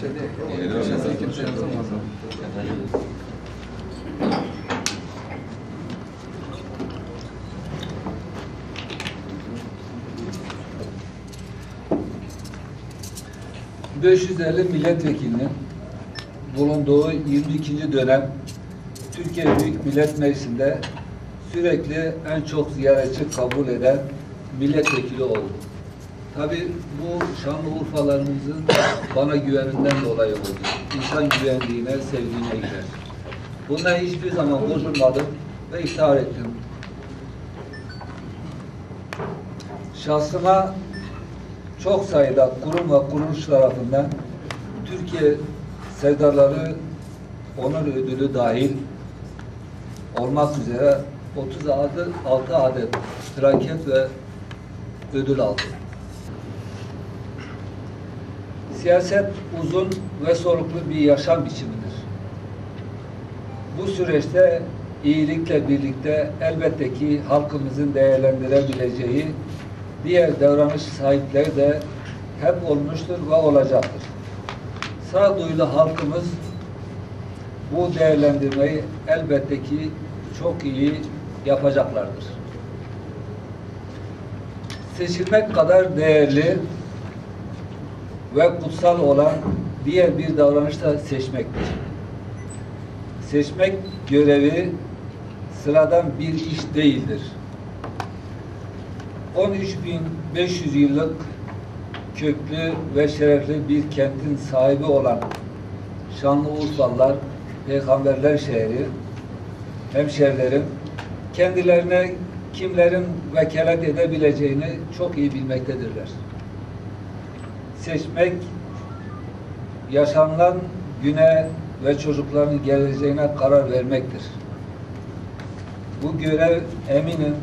şey değil. Köşesi kimse yazamaz. ...550 milletvekilinin bulunduğu 22. dönem Türkiye Büyük Millet Meclisi'nde sürekli en çok ziyaretçi kabul eden milletvekili oldu. Tabii bu Şanlıurfalarımızın bana güveninden dolayı oldu. İnsan güvenliğine, sevdiğine gider. Bundan hiçbir zaman bozulmadım ve iftihar ettim. Şahsıma çok sayıda kurum ve kuruluş tarafından Türkiye Sevdaları Onur Ödülü dahil olmak üzere 36 6 adet plaket ve ödül aldı. Siyaset uzun ve soluklu bir yaşam biçimidir. Bu süreçte iyilikle birlikte elbette ki halkımızın değerlendirebileceği diğer davranış sahipleri de hep olmuştur ve olacaktır. Sağduyulu halkımız bu değerlendirmeyi elbette ki çok iyi yapacaklardır. Seçilmek kadar değerli ve kutsal olan diğer bir davranış da seçmektir. Seçmek görevi sıradan bir iş değildir. 13.500 yıllık köklü ve şerefli bir kentin sahibi olan Şanlıurfalılar, Peygamberler şehri, hemşerilerim, kendilerine kimlerin vekalet edebileceğini çok iyi bilmektedirler. Seçmek, yaşanılan güne ve çocukların geleceğine karar vermektir. Bu görev eminim,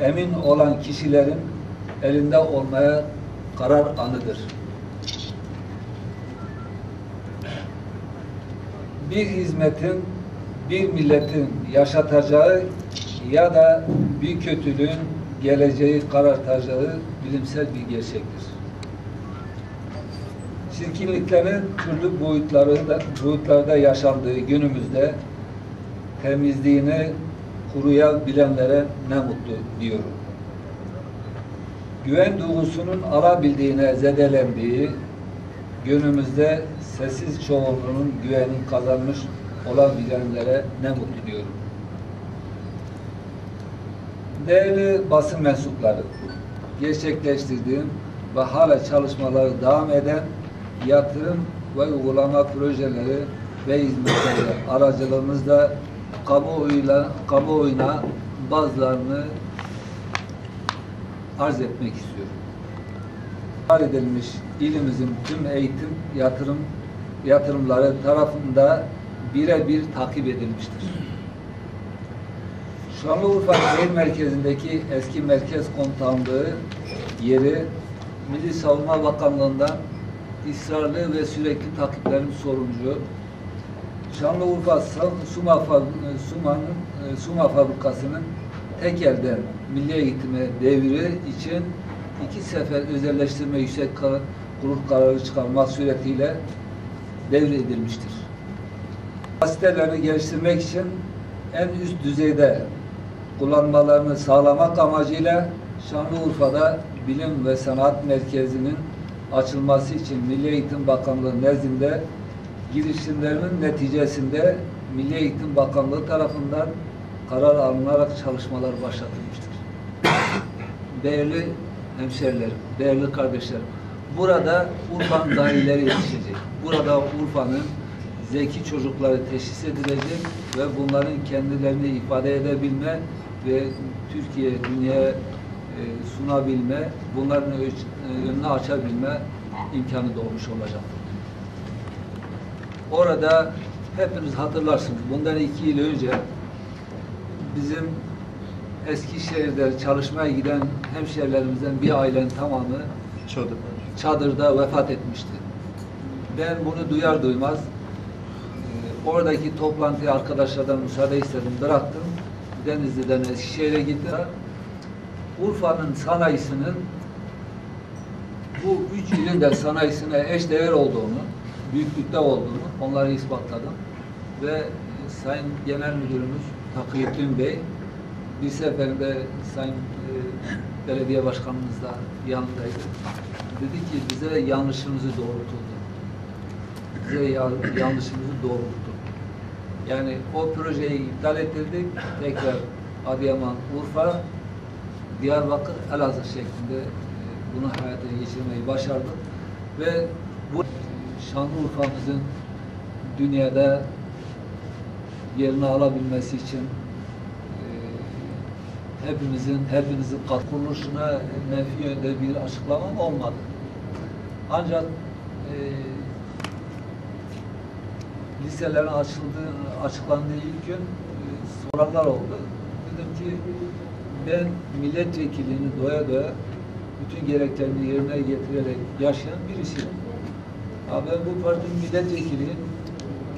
emin olan kişilerin elinde olmaya karar anıdır. Bir hizmetin bir milletin yaşatacağı ya da bir kötülüğün geleceği karartacağı bilimsel bir gerçektir. Çirkinliklerin türlü boyutları da, boyutlarda yaşandığı günümüzde temizliğini kuruyabilenlere ne mutlu diyorum. Güven duygusunun alabildiğine zedelendiği günümüzde sessiz çoğunluğunun güvenin kazanmış olabilenlere ne mutlu diyorum. Değerli basın mensupları, gerçekleştirdiğim ve hala çalışmaları devam eden yatırım ve uygulama projeleri ve hizmetleri aracılığımızla kamuoyuyla, kamuoyuna bazılarını arz etmek istiyorum. Var edilmiş ilimizin tüm eğitim yatırım yatırımları tarafında birebir takip edilmiştir. Şanlıurfa şehir merkezindeki eski merkez komutanlığı yeri Milli Savunma Bakanlığı'ndan ısrarlı ve sürekli takiplerin sonucu Şanlıurfa Suma, Suma'nın Suma Fabrikası'nın tek elden milli eğitime devri için iki sefer özelleştirme yüksek kurul kararı çıkarmak suretiyle devredilmiştir. Kapasitelerini geliştirmek için en üst düzeyde kullanmalarını sağlamak amacıyla Şanlıurfa'da Bilim ve Sanat Merkezi'nin açılması için Milli Eğitim Bakanlığı nezdinde girişimlerinin neticesinde Milli Eğitim Bakanlığı tarafından karar alınarak çalışmalar başlatılmıştır. değerli hemşerilerim, değerli kardeşlerim, burada Urfa'nın dahileri yetişecek. Burada Urfa'nın zeki çocukları teşhis edilecek ve bunların kendilerini ifade edebilme ve Türkiye, dünyaya e, sunabilme, bunların önünü açabilme imkanı doğmuş olacak. Orada hepiniz hatırlarsınız. Bundan iki yıl önce bizim Eskişehir'de çalışmaya giden hemşehrilerimizden bir ailenin tamamı Çadır. çadırda vefat etmişti. Ben bunu duyar duymaz e, oradaki toplantıya arkadaşlardan müsaade istedim, bıraktım. Denizli'den Eskişehir'e gittim. Urfa'nın sanayisinin bu üç ilin de sanayisine eş değer olduğunu, büyüklükte olduğunu onları ispatladım. Ve e, Sayın Genel Müdürümüz Takıyettin Bey bir seferinde Sayın e, Belediye Başkanımız da yanındaydı. Dedi ki bize yanlışımızı doğrultuldu. Bize ya- yanlışımızı doğrulttu. Yani o projeyi iptal ettirdik. Tekrar Adıyaman, Urfa, Diyarbakır, Elazığ şeklinde e, bunu hayata geçirmeyi başardık. Ve bu Şanlıurfa'mızın dünyada yerini alabilmesi için e, hepimizin, hepinizin kuruluşuna menfi yönde bir açıklamam olmadı. Ancak e, liselerin açıldığı, açıklandığı ilk gün e, soranlar oldu. Dedim ki ben milletvekilliğini doya doya bütün gereklerini yerine getirerek yaşayan birisiyim. Ha ben bu partinin milletvekiliyim.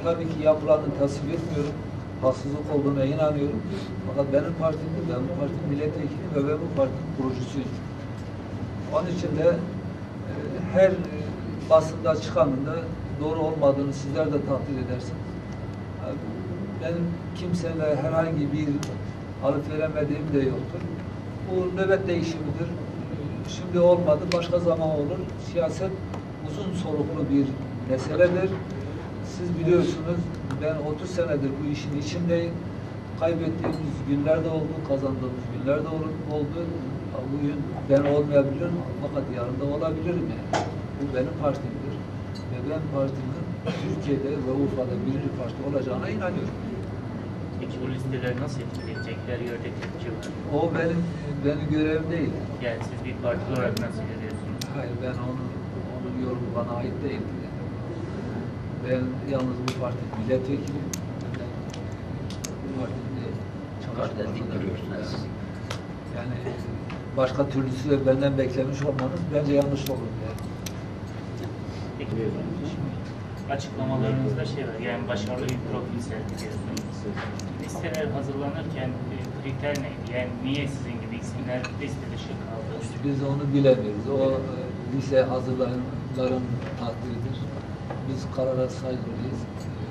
Tabii ki yapılanı tasvip etmiyorum. Haksızlık olduğuna inanıyorum. Fakat benim partimdir. Ben bu partinin milletvekiliyim ve ben bu partinin kurucusuyum. Onun için de e, her basında çıkanın da doğru olmadığını sizler de takdir edersiniz. E, Benim kimseyle herhangi bir alıp veremediğim de yoktur. Bu nöbet değişimidir. Şimdi olmadı, başka zaman olur. Siyaset uzun soluklu bir meseledir. Siz biliyorsunuz, ben 30 senedir bu işin içindeyim. Kaybettiğimiz günler de oldu, kazandığımız günler de ol- oldu. Bugün ben olmayabilirim fakat yarın da olabilirim yani. Bu benim partimdir. Ve ben partimin Türkiye'de ve Urfa'da birinci parti olacağına inanıyorum. Peki bu listeler nasıl etkileyecekler tepki var. O benim benim görevim değil. Yani siz bir parti olarak nasıl görüyorsunuz? Hayır ben onun onun yorumu bana ait değil. Ben yalnız bu partinin milletvekiliyim. Ben bu partide dik duruyorsunuz. Yani başka türlüsü de benden beklemiş olmanız bence yanlış olur yani. Peki açıklamalarınızda şey var yani başarılı bir profil sergiliyorsunuz. Listeler hazırlanırken e, kriter neydi? Yani niye sizin gibi isimler liste dışı kaldı? Biz onu bilemiyoruz. O e, lise hazırlayanların takdiridir. Biz karara saygılıyız. E,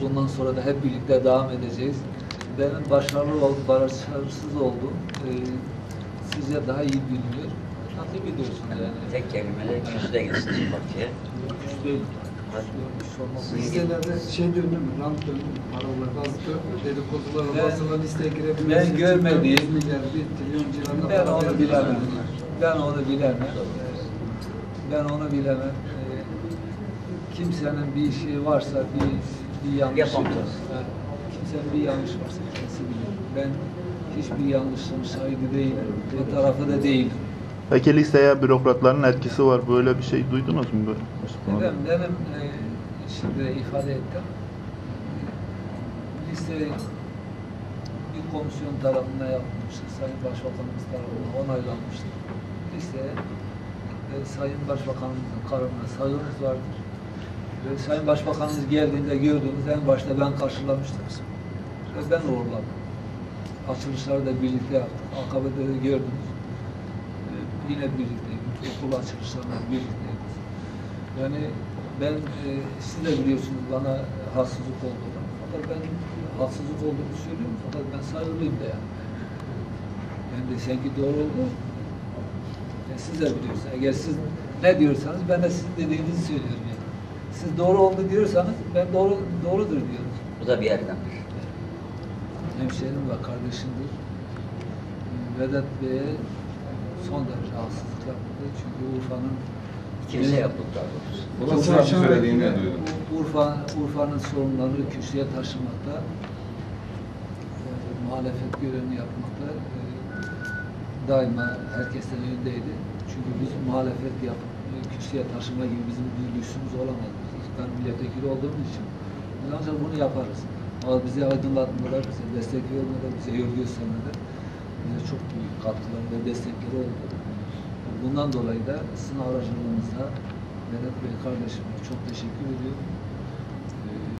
Bundan sonra da hep birlikte devam edeceğiz. Benim başarılı olup başarısız olduğum e, sizce daha iyi biliniyor. Takip ediyorsunuz yani. Tek kelimeyle küsüde gitsin partiye. Listelerde şey döndü mü? Rant döndü mü? Paralar bastı. Dedikodular Ben- basılan listeye girebilmesi ben için görmediğim- 400 milyar, 1 trilyon civarında Ben onu bilemem. Ben onu bilemem. Ben onu bilemem. Ee, Kimsenin bir şeyi varsa, bir, bir yanlışı. Evet. Kimsenin bir yanlış varsa kendisi bilir. Ben hiçbir yanlışın şahidi değilim. O tarafı da değilim. Peki listeye bürokratların etkisi var. Böyle bir şey duydunuz mu? Böyle? Efendim, benim e, şimdi ifade ettim. Liste bir komisyon tarafından yapılmıştı. Sayın Başbakanımız tarafından onaylanmıştı. Liste e, Sayın Başbakanımızın kararına saygımız vardır. Ve Sayın Başbakanımız geldiğinde gördüğünüz en başta ben karşılamıştım. Ve ben uğurladım. Açılışları da birlikte yaptık. AKB'de de gördünüz. E, yine birlikteydik. Okul açılışlarında birlikteydik. Yani ben, e, siz de biliyorsunuz bana haksızlık olduğunu. Fakat ben haksızlık olduğunu söylüyorum. Fakat ben saygılıyım da yani. Yani desen ki doğru oldu. Yani siz de biliyorsunuz. Eğer siz ne diyorsanız ben de sizin dediğinizi söylüyorum yani. Siz doğru oldu diyorsanız ben doğru doğrudur diyorum. Bu da bir yerdendir. Hemşehrim ve kardeşimdir. Vedat Bey'e son derece haksızlık yapıldı. Çünkü Urfa'nın Kimse yapıldı daha doğrusu. Bunu Murat'ın söylediğini duydum. Urfa, Urfa'nın sorunlarını kürsüye taşımakta, e, muhalefet görevini yapmakta e, daima herkesten öndeydi. Çünkü biz muhalefet yapıp e, kürsüye taşıma gibi bizim bir lüksümüz olamaz. İktidar milletvekili olduğumuz için biz ancak bunu yaparız. Ama bize aydınlatmalar, bize destek vermeler, bize yol göstermeler bize çok büyük katkılar ve destekleri oldu. Bundan dolayı da sizin aracılığınızda Vedat Bey kardeşime çok teşekkür ediyorum.